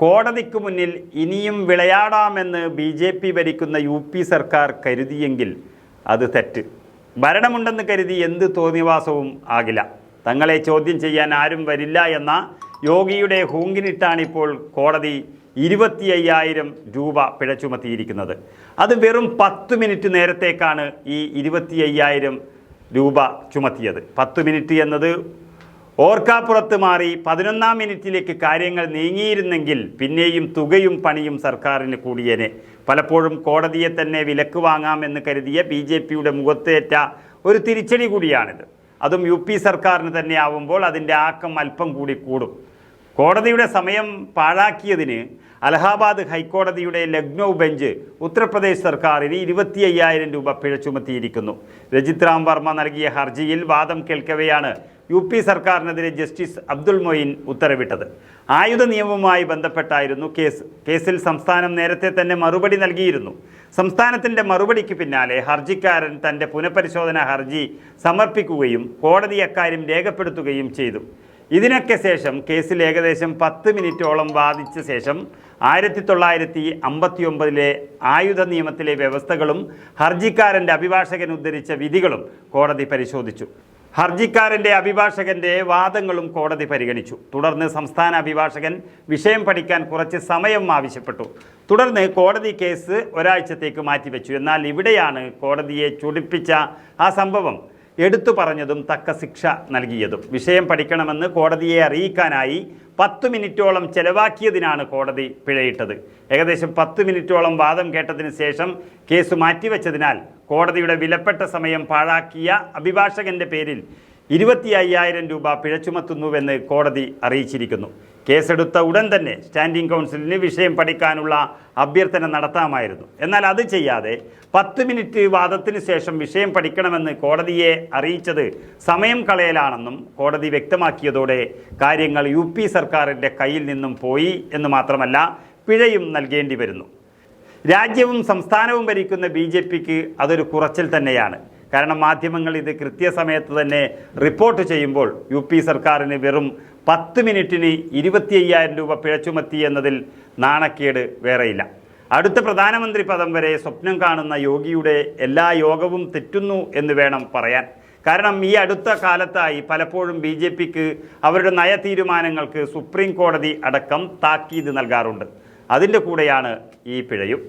കോടതിക്ക് മുന്നിൽ ഇനിയും വിളയാടാമെന്ന് ബി ജെ പി ഭരിക്കുന്ന യു പി സർക്കാർ കരുതിയെങ്കിൽ അത് തെറ്റ്. ഭരണമുണ്ടെന്ന് കരുതി എന്ത് തോന്നിവാസവും ആകില്ല. തങ്ങളെ ചോദ്യം ചെയ്യാൻ ആരും വരില്ല എന്ന യോഗിയുടെ ഹൂങ്കിനിട്ടാണിപ്പോൾ കോടതി ഇരുപത്തി അയ്യായിരം രൂപ പിഴ ചുമത്തിയിരിക്കുന്നത്. അത് വെറും പത്ത് മിനിറ്റ് നേരത്തേക്കാണ് ഈ ഇരുപത്തി അയ്യായിരം രൂപ ചുമത്തിയത്. പത്ത് മിനിറ്റ് എന്നത് ഓർക്കാപ്പുറത്ത് മാറി പതിനൊന്നാം മിനിറ്റിലേക്ക് കാര്യങ്ങൾ നീങ്ങിയിരുന്നെങ്കിൽ പിന്നെയും തുകയും പണിയും സർക്കാരിന് കൂടിയേനെ. പലപ്പോഴും കോടതിയെ തന്നെ വിലക്ക് വാങ്ങാമെന്ന് കരുതിയ ബി ജെ പിയുടെ മുഖത്തേറ്റ ഒരു തിരിച്ചടി കൂടിയാണിത്. അതും യു പി സർക്കാരിന് തന്നെ ആവുമ്പോൾ അതിന്റെ ആക്കം അല്പം കൂടി കൂടും. കോടതിയുടെ സമയം പാഴാക്കിയതിന് അലഹാബാദ് ഹൈക്കോടതിയുടെ ലക്നൗ ബെഞ്ച് ഉത്തർപ്രദേശ് സർക്കാരിന് ഇരുപത്തി അയ്യായിരം രൂപ പിഴ ചുമത്തിയിരിക്കുന്നു. രജിത് വർമ്മ നൽകിയ ഹർജിയിൽ വാദം കേൾക്കവെയാണ് യു പി സർക്കാരിനെതിരെ ജസ്റ്റിസ് അബ്ദുൾ മൊയിൻ ഉത്തരവിട്ടത്. ആയുധ നിയമവുമായി ബന്ധപ്പെട്ടായിരുന്നു കേസ്. കേസിൽ സംസ്ഥാനം നേരത്തെ തന്നെ മറുപടി നൽകിയിരുന്നു. സംസ്ഥാനത്തിന്റെ മറുപടിക്ക് പിന്നാലെ ഹർജിക്കാരൻ തന്റെ പുനഃപരിശോധനാ ഹർജി സമർപ്പിക്കുകയും കോടതി അക്കാര്യം രേഖപ്പെടുത്തുകയും ചെയ്തു. ഇതിനൊക്കെ ശേഷം കേസിൽ ഏകദേശം പത്ത് മിനിറ്റോളം വാദിച്ച ശേഷം ആയിരത്തി തൊള്ളായിരത്തി അമ്പത്തി ഒമ്പതിലെ ആയുധ നിയമത്തിലെ വ്യവസ്ഥകളും ഹർജിക്കാരന്റെ അഭിഭാഷകൻ ഉദ്ധരിച്ച വിധികളും കോടതി പരിശോധിച്ചു. ഹർജിക്കാരന്റെ അഭിഭാഷകന്റെ വാദങ്ങളും കോടതി പരിഗണിച്ചു. തുടർന്ന് സംസ്ഥാന അഭിഭാഷകൻ വിഷയം പഠിക്കാൻ കുറച്ച് സമയം ആവശ്യപ്പെട്ടു. തുടർന്ന് കോടതി കേസ് ഒരാഴ്ചത്തേക്ക് മാറ്റിവെച്ചു. എന്നാൽ ഇവിടെയാണ് കോടതിയെ ചൊടിപ്പിച്ച ആ സംഭവം. എടുത്തു പറഞ്ഞതും തക്ക ശിക്ഷ നൽകിയതും. വിഷയം പഠിക്കണമെന്ന് കോടതിയെ അറിയിക്കാനായി പത്ത് മിനിറ്റോളം ചെലവാക്കിയതിനാണ് കോടതി പിഴയിട്ടത്. ഏകദേശം പത്ത് മിനിറ്റോളം വാദം കേട്ടതിന് ശേഷം കേസ് മാറ്റിവെച്ചതിനാൽ കോടതിയുടെ വിലപ്പെട്ട സമയം പാഴാക്കിയ അഭിഭാഷകന്റെ പേരിൽ ഇരുപത്തി അയ്യായിരം രൂപ പിഴ ചുമത്തുന്നുവെന്ന് കോടതി അറിയിച്ചിരിക്കുന്നു. കേസെടുത്ത ഉടൻ തന്നെ സ്റ്റാൻഡിംഗ് കൗൺസിലിന് വിഷയം പഠിക്കാനുള്ള അഭ്യർത്ഥന നടത്താമായിരുന്നു. എന്നാൽ അത് ചെയ്യാതെ പത്ത് മിനിറ്റ് വാദത്തിന് ശേഷം വിഷയം പഠിക്കണമെന്ന് കോടതിയെ അറിയിച്ചത് സമയം കളയലാണെന്നും കോടതി വ്യക്തമാക്കിയതോടെ കാര്യങ്ങൾ യു സർക്കാരിന്റെ കയ്യിൽ നിന്നും പോയി എന്ന് മാത്രമല്ല പിഴയും നൽകേണ്ടി വരുന്നു. രാജ്യവും സംസ്ഥാനവും ഭരിക്കുന്ന ബി ജെ പിക്ക് അതൊരു കുറച്ചിൽ തന്നെയാണ്. കാരണം മാധ്യമങ്ങൾ ഇത് കൃത്യസമയത്ത് തന്നെ റിപ്പോർട്ട് ചെയ്യുമ്പോൾ യു പി സർക്കാരിന് വെറും പത്ത് മിനിറ്റിന് ഇരുപത്തി അയ്യായിരം രൂപ പിഴച്ചുമത്തി എന്നതിൽ നാണക്കേട് വേറെയില്ല. അടുത്ത പ്രധാനമന്ത്രി പദം വരെ സ്വപ്നം കാണുന്ന യോഗിയുടെ എല്ലാ യോഗവും തെറ്റുന്നു എന്ന് വേണം പറയാൻ. കാരണം ഈ അടുത്ത കാലത്തായി പലപ്പോഴും ബി ജെ പിക്ക് അവരുടെ നയ തീരുമാനങ്ങൾക്ക് സുപ്രീം കോടതി അടക്കം താക്കീത് നൽകാറുണ്ട്. അതിന്റെ കൂടെയാണ് ഈ പിഴയും.